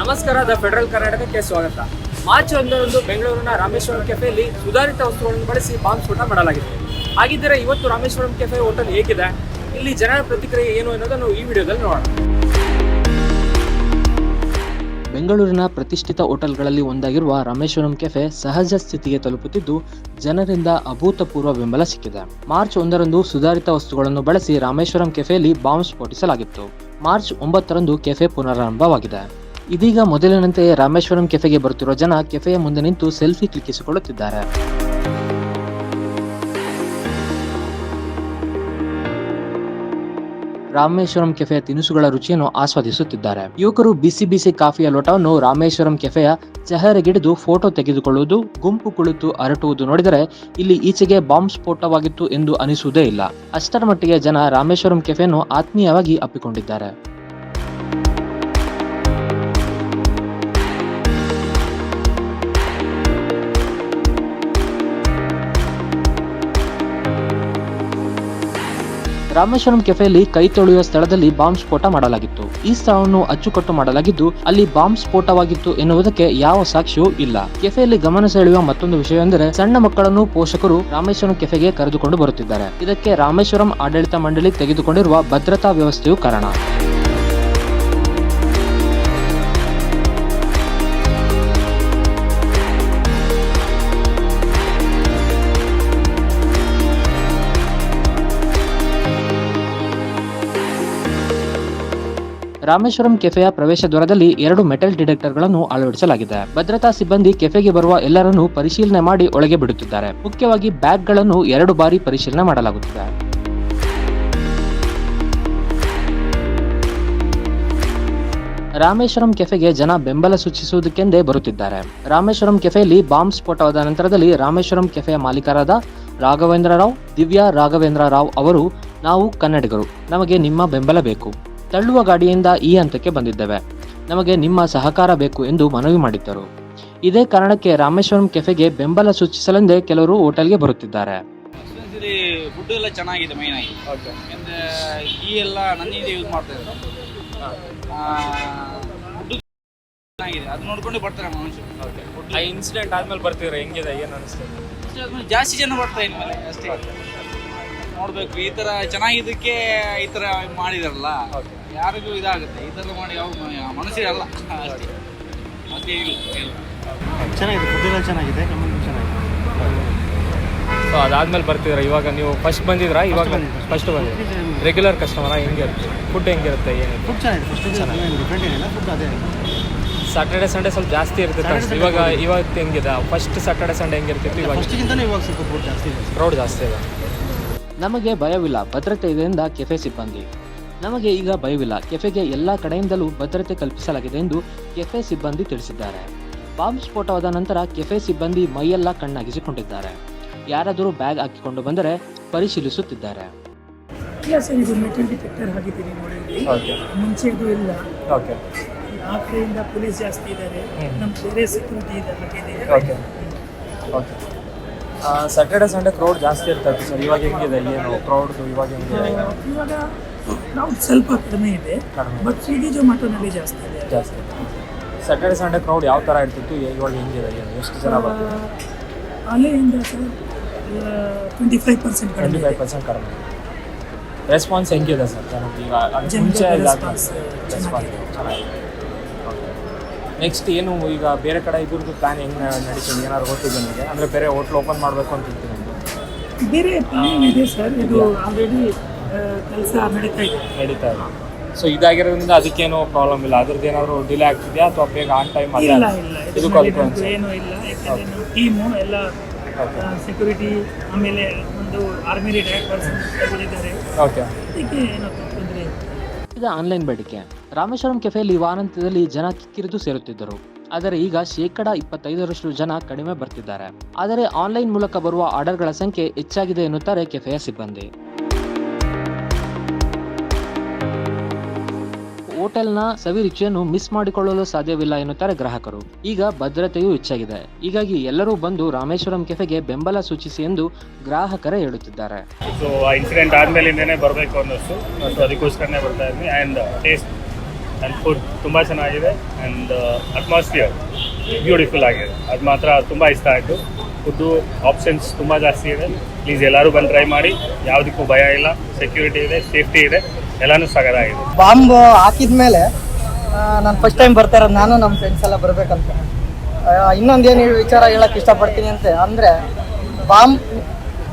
ನಮಸ್ಕಾರ, the federal ಕರ್ನಾಟಕಕ್ಕೆ ಸ್ವಾಗತ. ಮಾರ್ಚ್ ಒಂದರಂದು ಬೆಂಗಳೂರಿನ ರಾಮೇಶ್ವರಂ ಕೆಫೆಯಲ್ಲಿ ಸುಧಾರಿತ ವಸ್ತುಗಳನ್ನು ಬಳಸಿ ಬಾಂಬ್ ಸ್ಫೋಟ ಮಾಡಲಾಗಿದೆ. ಹಾಗಿದ್ದರೆ ಇವತ್ತು ರಾಮೇಶ್ವರಂ ಕೆಫೆ ಹೋಟೆಲ್ ಹೇಗಿದೆ? ಇಲ್ಲಿ ಜನರ ಪ್ರತಿಕ್ರಿಯೆ ಏನು ಅನ್ನೋದನ್ನು ಈ ವಿಡಿಯೋದಲ್ಲಿ ನೋಡೋಣ. ಬೆಂಗಳೂರಿನ ಪ್ರತಿಷ್ಠಿತ ಹೋಟೆಲ್ಗಳಲ್ಲಿ ಒಂದಾಗಿರುವ ರಾಮೇಶ್ವರಂ ಕೆಫೆ ಸಹಜ ಸ್ಥಿತಿಗೆ ತಲುಪುತ್ತಿದ್ದು, ಜನರಿಂದ ಅಭೂತಪೂರ್ವ ಬೆಂಬಲ ಸಿಕ್ಕಿದೆ. ಮಾರ್ಚ್ ಒಂದರಂದು ಸುಧಾರಿತ ವಸ್ತುಗಳನ್ನು ಬಳಸಿ ರಾಮೇಶ್ವರಂ ಕೆಫೆಯಲ್ಲಿ ಬಾಂಬ್ ಸ್ಫೋಟಿಸಲಾಗಿತ್ತು. ಮಾರ್ಚ್ ಒಂಬತ್ತರಂದು ಕೆಫೆ ಪುನರಾರಂಭವಾಗಿದೆ. ಇದೀಗ ಮೊದಲಿನಂತೆಯೇ ರಾಮೇಶ್ವರಂ ಕೆಫೆಗೆ ಬರುತ್ತಿರುವ ಜನ ಕೆಫೆಯ ಮುಂದೆ ನಿಂತು ಸೆಲ್ಫಿ ಕ್ಲಿಕ್ಕಿಸಿಕೊಳ್ಳುತ್ತಿದ್ದಾರೆ. ರಾಮೇಶ್ವರಂ ಕೆಫೆಯ ತಿನಿಸುಗಳ ರುಚಿಯನ್ನು ಆಸ್ವಾದಿಸುತ್ತಿದ್ದಾರೆ. ಯುವಕರು ಬಿಸಿ ಬಿಸಿ ಕಾಫಿಯ ಲೋಟವನ್ನು ರಾಮೇಶ್ವರಂ ಕೆಫೆಯ ಚಹರೆಗಿಡಿದು ಫೋಟೋ ತೆಗೆದುಕೊಳ್ಳುವುದು, ಗುಂಪು ಕುಳಿತು ಅರಟುವುದು ನೋಡಿದರೆ ಇಲ್ಲಿ ಈಚೆಗೆ ಬಾಂಬ್ ಸ್ಫೋಟವಾಗಿತ್ತು ಎಂದು ಅನಿಸುವುದೇ ಇಲ್ಲ. ಅಷ್ಟರ ಮಟ್ಟಿಗೆ ಜನ ರಾಮೇಶ್ವರಂ ಕೆಫೆಯನ್ನು ಆತ್ಮೀಯವಾಗಿ ಅಪ್ಪಿಕೊಂಡಿದ್ದಾರೆ. ರಾಮೇಶ್ವರಂ ಕೆಫೆಯಲ್ಲಿ ಕೈ ತೊಳೆಯುವ ಸ್ಥಳದಲ್ಲಿ ಬಾಂಬ್ ಸ್ಫೋಟ ಮಾಡಲಾಗಿತ್ತು. ಈ ಸ್ಥಳವನ್ನು ಅಚ್ಚುಕಟ್ಟು ಮಾಡಲಾಗಿದ್ದು, ಅಲ್ಲಿ ಬಾಂಬ್ ಸ್ಫೋಟವಾಗಿತ್ತು ಎನ್ನುವುದಕ್ಕೆ ಯಾವ ಸಾಕ್ಷ್ಯವೂ ಇಲ್ಲ. ಕೆಫೆಯಲ್ಲಿ ಗಮನ ಸೆಳೆಯುವ ಮತ್ತೊಂದು ವಿಷಯವೆಂದರೆ, ಸಣ್ಣ ಮಕ್ಕಳನ್ನು ಪೋಷಕರು ರಾಮೇಶ್ವರಂ ಕೆಫೆಗೆ ಕರೆದುಕೊಂಡು ಬರುತ್ತಿದ್ದಾರೆ. ಇದಕ್ಕೆ ರಾಮೇಶ್ವರಂ ಆಡಳಿತ ಮಂಡಳಿ ತೆಗೆದುಕೊಂಡಿರುವ ಭದ್ರತಾ ವ್ಯವಸ್ಥೆಯು ಕಾರಣ. ರಾಮೇಶ್ವರಂ ಕೆಫೆಯ ಪ್ರವೇಶ ದ್ವಾರದಲ್ಲಿ ಎರಡು ಮೆಟಲ್ ಡಿಟೆಕ್ಟರ್ಗಳನ್ನು ಅಳವಡಿಸಲಾಗಿದೆ. ಭದ್ರತಾ ಸಿಬ್ಬಂದಿ ಕೆಫೆಗೆ ಬರುವ ಎಲ್ಲರನ್ನೂ ಪರಿಶೀಲನೆ ಮಾಡಿ ಒಳಗೆ ಬಿಡುತ್ತಿದ್ದಾರೆ. ಮುಖ್ಯವಾಗಿ ಬ್ಯಾಗ್ಗಳನ್ನು ಎರಡು ಬಾರಿ ಪರಿಶೀಲನೆ ಮಾಡಲಾಗುತ್ತಿದೆ. ರಾಮೇಶ್ವರಂ ಕೆಫೆಗೆ ಜನ ಬೆಂಬಲ ಸೂಚಿಸುವುದಕ್ಕೆಂದೇ ಬರುತ್ತಿದ್ದಾರೆ. ರಾಮೇಶ್ವರಂ ಕೆಫೆಯಲ್ಲಿ ಬಾಂಬ್ ಸ್ಫೋಟವಾದ ನಂತರದಲ್ಲಿ ರಾಮೇಶ್ವರಂ ಕೆಫೆಯ ಮಾಲೀಕರಾದ ರಾಘವೇಂದ್ರ ರಾವ್, ದಿವ್ಯಾ ರಾಘವೇಂದ್ರ ರಾವ್ ಅವರು ನಾವು ಕನ್ನಡಿಗರು. ನಮಗೆ ನಿಮ್ಮ ಬೆಂಬಲ ಬೇಕು. ತಳ್ಳುವ ಗಾಡಿಯಿಂದ ಈ ಹಂತಕ್ಕೆ ಬಂದಿದ್ದೇವೆ. ನಮಗೆ ನಿಮ್ಮ ಸಹಕಾರ ಬೇಕು ಎಂದು ಮನವಿ ಮಾಡಿದ್ದರು. ಇದೇ ಕಾರಣಕ್ಕೆ ರಾಮೇಶ್ವರಂ ಕೆಫೆಗೆ ಬೆಂಬಲ ಸೂಚಿಸಲೆಂದೇ ಕೆಲವರು ಹೋಟೆಲ್ಗೆ ಬರುತ್ತಿದ್ದಾರೆ. ಇಲ್ಲಿ ಫುಡ್ ಎಲ್ಲ ಚೆನ್ನಾಗಿದೆ ಮೈನ್ ಆಗಿ. ಯಾಕಂದ್ರೆ ಈ ಎಲ್ಲ ನನ್ನಿಂದ ಯೂಸ್ ಮಾಡ್ತಾ ಇದ್ದಾರೆ ಫುಡ್ ಚೆನ್ನಾಗಿದೆ. ಅದು ನೋಡ್ಕೊಂಡು ಬರ್ತಾರೆ ಮನುಷ್ಯರು. ಆ ಇನ್ಸಿಡೆಂಟ್ ಆದ್ಮೇಲೆ ಬರ್ತಿದ್ರೆ ಹೆಂಗಿದೆ? ಏನು ಅನಿಸ್ತದೆ ಜಾಸ್ತಿ ಜನ ಬರ್ತಾರೆ ಇನ್ಮೇಲೆ ಅಷ್ಟೇ. ನೋಡ್ಬೇಕು ಈ ತರ ಚೆನ್ನಾಗಿದ್ದಕ್ಕೆ ಈ ತರ ಮಾಡಿದಾರಲ್ಲ. ಯಾರಿಗೂ ಇದಾಗುತ್ತೆ. ಈ ತರ ಮಾಡಿ ಯಾವ ಮನುಷ್ಯರಲ್ಲ ಅಷ್ಟೇ. ಮತ್ತೆ ಇಲ್ಲ ಇಲ್ಲ ಚೆನ್ನಾಗಿದೆ ಫುಡ್ ಎಲ್ಲ ಚೆನ್ನಾಗಿದೆ ಕಮೆಂಟ್ ಚೆನ್ನಾಗಿದೆ. ಸೊ ಅದಾದ್ಮೇಲೆ ಬರ್ತಿದ್ರ ಇವಾಗ ನೀವು ಫಸ್ಟ್ ಬಂದಿದ್ರಾ ಇವಾಗ ಫಸ್ಟ್ ಬಂದಿದ್ರಿ ರೆಗ್ಯುಲರ್ ಕಸ್ಟಮರ ಹೆಂಗಿರುತ್ತೆ ಫುಡ್ ಹೆಂಗಿರುತ್ತೆ? ಏನಿದೆ ಫುಡ್ ಚೆನ್ನಾಗಿದೆ ಫಸ್ಟ್ ಚೆನ್ನಾಗಿದೆ. ಡಿಫ್ರೆಂಟ್ ಏನಿಲ್ಲ ಫುಡ್ ಅದೇ ಸಾಟರ್ಡೆ ಸಂಡೇ ಸ್ವಲ್ಪ ಜಾಸ್ತಿ ಇರ್ತಿತ್ತು ಇವಾಗ ಇವತ್ತು ಹೆಂಗಿದೆ? ಫಸ್ಟ್ ಸಾಟರ್ಡೆ ಸಂಡೇ ಹೆಂಗಿರ್ತಿತ್ತು ಇವಾಗ ಇವಾಗ ಸ್ವಲ್ಪ ಫುಡ್ ಜಾಸ್ತಿ ಇದೆ. ಕ್ರೌಡ್ ಜಾಸ್ತಿ ಇದೆ. ನಮಗೆ ಭಯವಿಲ್ಲ ಭದ್ರತೆ ಇದರಿಂದ ಕೆಫೆ ಸಿಬ್ಬಂದಿ. ನಮಗೆ ಈಗ ಭಯವಿಲ್ಲ. ಕೆಫೆಗೆ ಎಲ್ಲ ಕಡೆಯಿಂದಲೂ ಭದ್ರತೆ ಕಲ್ಪಿಸಲಾಗಿದೆ ಎಂದು ಕೆಫೆ ಸಿಬ್ಬಂದಿ ತಿಳಿಸಿದ್ದಾರೆ. ಬಾಂಬ್ ಸ್ಫೋಟವಾದ ನಂತರ ಕೆಫೆ ಸಿಬ್ಬಂದಿ ಮೈಯೆಲ್ಲ ಕಣ್ಣಾಗಿಸಿಕೊಂಡಿದ್ದಾರೆ. ಯಾರಾದರೂ ಬ್ಯಾಗ್ ಹಾಕಿಕೊಂಡು ಬಂದರೆ ಪರಿಶೀಲಿಸುತ್ತಿದ್ದಾರೆ. ಇದು ಮೆಟಲ್ ಡಿಟೆಕ್ಟರ್ ಹಾಕಿದ್ದೀನಿ ನೋಡಿ ಇಲ್ಲಿ. ಮುಂಚೆ ಇದು ಇಲ್ಲ. ಓಕೆ. ಆ ಕಡೆಯಿಂದ ಪೊಲೀಸ್ ಜಾಸ್ತಿ ಇದ್ದಾರೆ. ನಮ್ಮ ಬೇರೆ ಸೆಕ್ಯೂರಿಟಿ ಇದೆ ಹಾಕಿದ್ದೀವಿ okay. Okay. Saturday Sunday crowd ಜಾಸ್ತಿ ಇರ್ತದೆ ಸರ್. ಇವಾಗ ಹೆಂಗಿದೆ? ಏನು ಕ್ರೌಡ್ದು ಇವಾಗ ಹೆಂಗಿದೆ? ಇವಾಗ ಕ್ರೌಡ್ ಸ್ವಲ್ಪ ಕಡಿಮೆ ಇದೆ. ಬಟ್ ಜೋ ಜೊಮ್ಯಾಟೋನಲ್ಲಿ ಜಾಸ್ತಿ ಇದೆ. ಜಾಸ್ತಿ ಸ್ಯಾಟರ್ಡೆ ಸಂಡೇ ಕ್ರೌಡ್ ಯಾವ ಥರ ಇರ್ತಿತ್ತು? ಇವಾಗ ಹೆಂಗಿದೆ? ಎಷ್ಟು ಜನ ಬರ್ತಾರೆ ಅಲ್ಲಿಂದ sir? Twenty five percent twenty ಕಡಿಮೆ ಫೈವ್ ಪರ್ಸೆಂಟ್ ಕಡಿಮೆ ರೆಸ್ಪಾನ್ಸ್ ಹೆಂಗಿದೆ ಸರ್? ಜನಕ್ಕೆ ಈಗ ಮುಂಚೆ ರೆಸ್ಪಾನ್ಸ್ ಚೆನ್ನಾಗಿದೆ. ನೆಕ್ಸ್ಟ್ ಏನು ಈಗ ಬೇರೆ ಕಡೆ ಇದ್ರದ್ದು ಪ್ಲಾನ್ ಹೆಂಗೆ ನಡೀತದೆ? ಏನಾದ್ರು ಗೊತ್ತಿದೆ ನನಗೆ ಅಂದರೆ ಬೇರೆ ಹೋಟ್ಲ್ ಓಪನ್ ಮಾಡಬೇಕು ಅಂತ ಇರ್ತೀನಿ ಬೇರೆ ಪ್ಲಾನ್ ಇದೆ ಸರ್. ಇದು ಆಲ್ರೆಡಿ ಕೆಲಸ ನಡೀತಾ ಇದೆ. ನಡೀತಾ ಇದೆ. ಸೊ ಇದಾಗಿರೋದ್ರಿಂದ ಅದಕ್ಕೇನು ಪ್ರಾಬ್ಲಮ್ ಇಲ್ಲ. ಅದ್ರದ್ದು ಏನಾದ್ರು ಡಿಲೇ ಆಗ್ತಿದೆಯಾ? ಅಥವಾ ಬೇಗ ಆನ್ ಟೈಮ್ ಇಲ್ಲ ಇಲ್ಲ. ಇದು ಕಾನ್ಫರೆನ್ಸ್ ಏನೂ ಇಲ್ಲ. ಯಾಕಂದರೆ ನಮ್ಮ ಟೀಮು ಎಲ್ಲ ಸೆಕ್ಯೂರಿಟಿ ಆಮೇಲೆ ಒಂದು ಆರ್ಮಿ ರಿಟೈರ್ಡ್ ಪರ್ಸನ್ ತಗೊಂಡಿದ್ದಾರೆ. ಓಕೆ ಅದಕ್ಕೆ ಏನೋ ತೊಂದರೆ ಇಲ್ಲ. ಈಗ ಆನ್ಲೈನ್ ಬೇಡಿಕೆ. ರಾಮೇಶ್ವರಂ ಕೆಫೆಯಲ್ಲಿ ವಾರಾಂತ್ಯದಲ್ಲಿ ಜನ ಕಿಕ್ಕಿರಿದು ಸೇರುತ್ತಿದ್ದರು. ಆದರೆ ಈಗ ಶೇಕಡ ಇಪ್ಪತ್ತೈದರಷ್ಟು ಜನ ಕಡಿಮೆ ಬರ್ತಿದ್ದಾರೆ. ಆದರೆ ಆನ್ಲೈನ್ ಮೂಲಕ ಬರುವ ಆರ್ಡರ್ಗಳ ಸಂಖ್ಯೆ ಹೆಚ್ಚಾಗಿದೆ ಎನ್ನುತ್ತಾರೆ ಕೆಫೆಯ ಸಿಬ್ಬಂದಿ. ಹೋಟೆಲ್ನ ಸವಿ ರುಚಿಯನ್ನು ಮಿಸ್ ಮಾಡಿಕೊಳ್ಳಲು ಸಾಧ್ಯವಿಲ್ಲ ಎನ್ನುತ್ತಾರೆ ಗ್ರಾಹಕರು. ಈಗ ಭದ್ರತೆಯೂ ಹೆಚ್ಚಾಗಿದೆ. ಹೀಗಾಗಿ ಎಲ್ಲರೂ ಬಂದು ರಾಮೇಶ್ವರಂ ಕೆಫೆಗೆ ಬೆಂಬಲ ಸೂಚಿಸಿ ಎಂದು ಗ್ರಾಹಕರೇ ಹೇಳುತ್ತಿದ್ದಾರೆ. ಸೊ ಆ ಇನ್ಸಿಡೆಂಟ್ ಆದಮೇಲಿಂದನೇ ಬರಬೇಕು ಅನ್ನಿಸ್ತು ಅದಕ್ಕೋಸ್ಕರನೇ ಬರ್ತಾ ಇದ್ವಿ. ಆ್ಯಂಡ್ ಟೇಸ್ಟ್ ಆ್ಯಂಡ್ ಫುಡ್ ತುಂಬ ಚೆನ್ನಾಗಿದೆ. ಆ್ಯಂಡ್ ಅಟ್ಮಾಸ್ಫಿಯರ್ ಬ್ಯೂಟಿಫುಲ್ ಆಗಿದೆ. ಅದು ಮಾತ್ರ ತುಂಬ ಇಷ್ಟ ಆಯಿತು. ಫುಡ್ಡು ಆಪ್ಷನ್ಸ್ ತುಂಬ ಜಾಸ್ತಿ ಇದೆ. ಪ್ಲೀಸ್ ಎಲ್ಲರೂ ಬಂದು ಟ್ರೈ ಮಾಡಿ. ಯಾವುದಕ್ಕೂ ಭಯ ಇಲ್ಲ. ಸೆಕ್ಯೂರಿಟಿ ಇದೆ ಸೇಫ್ಟಿ ಇದೆ. ಎಲ್ಲನೂ ಸಗದಾಗಿದೆ. ಬಾಂಬ್ ಹಾಕಿದ ಮೇಲೆ ನಾನು ಫಸ್ಟ್ ಟೈಮ್ ಬರ್ತಾ ಇರೋದು, ನಾನು ನಮ್ಮ ಫ್ರೆಂಡ್ಸ್ ಎಲ್ಲ ಬರಬೇಕಂತ. ಇನ್ನೊಂದೇನು ವಿಚಾರ ಹೇಳಕ್ಕೆ ಇಷ್ಟಪಡ್ತೀನಿ ಅಂತ, ಅಂದರೆ ಬಾಂಬ್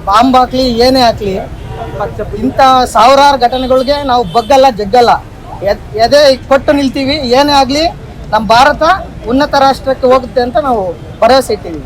ಬಾಂಬ್ ಹಾಕ್ಲಿ, ಏನೇ ಹಾಕ್ಲಿ ಇಂಥ ಸಾವಿರಾರು ಘಟನೆಗಳಿಗೆ ನಾವು ಬಗ್ಗಲ್ಲ, ಜಗ್ಗಲ್ಲ. ಎದೆ ಕೊಟ್ಟು ನಿಲ್ತೀವಿ, ಏನೇ ಆಗಲಿ ನಮ್ಮ ಭಾರತ ಉನ್ನತ ರಾಷ್ಟ್ರಕ್ಕೆ ಹೋಗುತ್ತೆ ಅಂತ ನಾವು ಭರವಸೆ ಇಟ್ಟಿದ್ದೀವಿ.